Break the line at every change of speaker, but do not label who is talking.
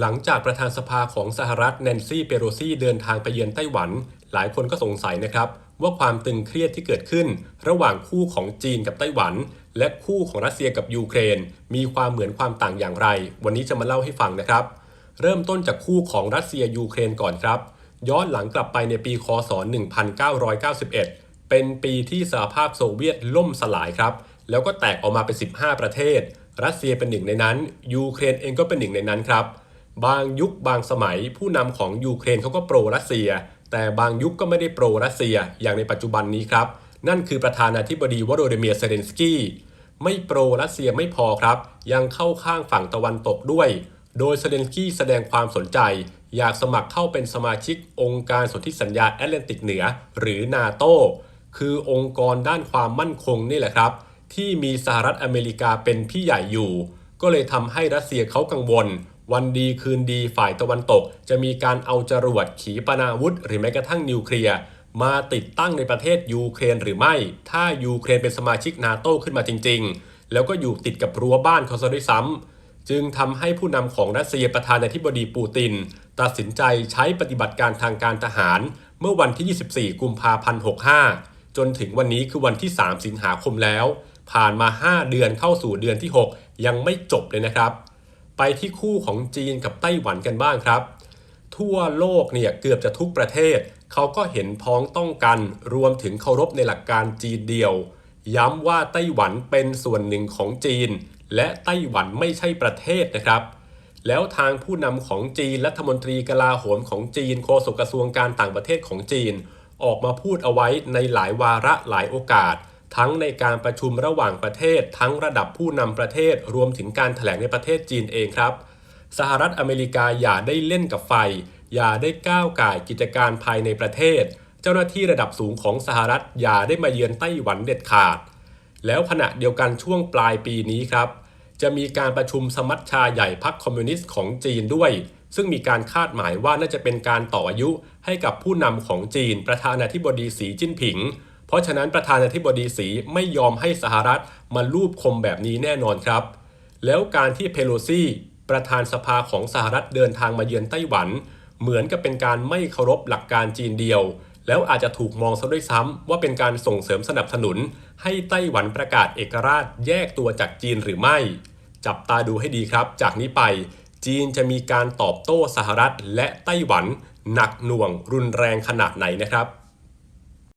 หลังจากประธานสภาของสหรัฐแนนซี่เปโรซีเดินทางไปเยือนไต้หวัน หลายคนก็สงสัยนะครับ ว่าความตึงเครียดที่เกิดขึ้น ระหว่างคู่ของจีนกับไต้หวัน และคู่ของรัสเซียกับยูเครน มีความเหมือนความต่างอย่างไร วันนี้จะมาเล่าให้ฟังนะครับ เริ่มต้นจากคู่ของรัสเซียยูเครนก่อนครับ ย้อนหลังกลับไปในปีคศ 1991 เป็นปีที่สหภาพโซเวียตล่มสลายครับ แล้วก็แตกออกมาเป็น 15 ประเทศ รัสเซียเป็นหนึ่งในนั้น ยูเครนเองก็เป็นหนึ่งในนั้นครับ บางยุคบางสมัย ผู้นำของยูเครนเขาก็โปรรัสเซีย แต่บางยุคก็ไม่ได้โปรรัสเซียอย่างในปัจจุบันนี้ครับ นั่นคือประธานาธิบดีวโรดิเมียเซเลนสกี้ไม่โปรรัสเซียไม่พอครับ ยังเข้าข้างฝั่งตะวันตกด้วย โดยเซเลนสกี้แสดงความสนใจ อยากสมัครเข้าเป็นสมาชิกองค์การสนธิสัญญาแอตแลนติกเหนือ หรือนาโตคือองค์กรด้านความมั่นคงนี่แหละครับ ที่มีสหรัฐอเมริกาเป็นพี่ใหญ่อยู่ ก็เลยทำให้รัสเซียเขากังวล วันดีคืนดีฝ่ายตะวันตก จะมีการเอาจรวดขีปนาวุธ หรือแม้กระทั่งนิวเคลียร์มาติดตั้งในประเทศยูเครนหรือไม่ ถ้ายูเครนเป็นสมาชิกนาโตขึ้นมาจริง ๆ แล้วก็อยู่ติดกับรั้วบ้านเขาซะด้วยซ้ำจึงทำให้ผู้นำของรัสเซียประธานาธิบดีปูติน ตัดสินใจใช้ปฏิบัติการทางการทหาร เมื่อวันที่ 24 กุมภาพันธ์ 65 จนถึงวันนี้คือวันที่ 3 สิงหาคมแล้ว ผ่านมา 5 เดือนเข้าสู่เดือนที่ 6 ยังไม่จบเลยนะครับ ไปที่คู่ของจีนกับไต้หวันกันบ้างครับ ทั่วโลกเนี่ยเกือบจะทุกประเทศ เขาก็เห็นพ้องต้องกันรวมถึงเคารพในหลักการจีนเดียว ย้ำว่าไต้หวันเป็นส่วนหนึ่งของจีน และไต้หวันไม่ใช่ประเทศนะครับแล้วทางผู้นำของจีนรัฐมนตรีกลาโหมของจีนโฆษกกระทรวงการต่างประเทศของจีน ออกมาพูดเอาไว้ในหลายวาระหลายโอกาส ทั้งในการประชุมระหว่างประเทศ ทั้งระดับผู้นำประเทศ รวมถึงการถแถลงในประเทศจีนเองครับ สหรัฐอเมริกาอย่าได้เล่นกับไฟ อย่าได้ก้าวก่ายกิจการภายในประเทศ เจ้าหน้าที่ระดับสูงของสหรัฐอย่าได้มาเยือนไต้หวันเด็ดขาด แล้วขณะเดียวกันช่วงปลายปีนี้ครับ จะมีการประชุมสมัชชาใหญ่พรรคคอมมิวนิสต์ของจีนด้วย ซึ่งมีการคาดหมายว่าน่าจะเป็นการต่ออายุให้กับผู้นำของจีน ประธานาธิบดีสีจิ้นผิง ราะฉะนั้นประธานาธิบดีสีไม่ยอมให้สหรัฐมาลูบคมแบบนี้แน่นอนครับ แล้วการที่เพโลซีประธานสภาของสหรัฐเดินทางมาเยือนไต้หวัน เหมือนกับเป็นการไม่เคารพหลักการจีนเดียว แล้วอาจจะถูกมองซะด้วยซ้ำว่าเป็นการส่งเสริมสนับสนุน ให้ไต้หวันประกาศเอกราชแยกตัวจากจีนหรือไม่ จับตาดูให้ดีครับ จากนี้ไป จีนจะมีการตอบโต้สหรัฐและไต้หวัน หนักหน่วงรุนแรงขนาดไหนนะครับ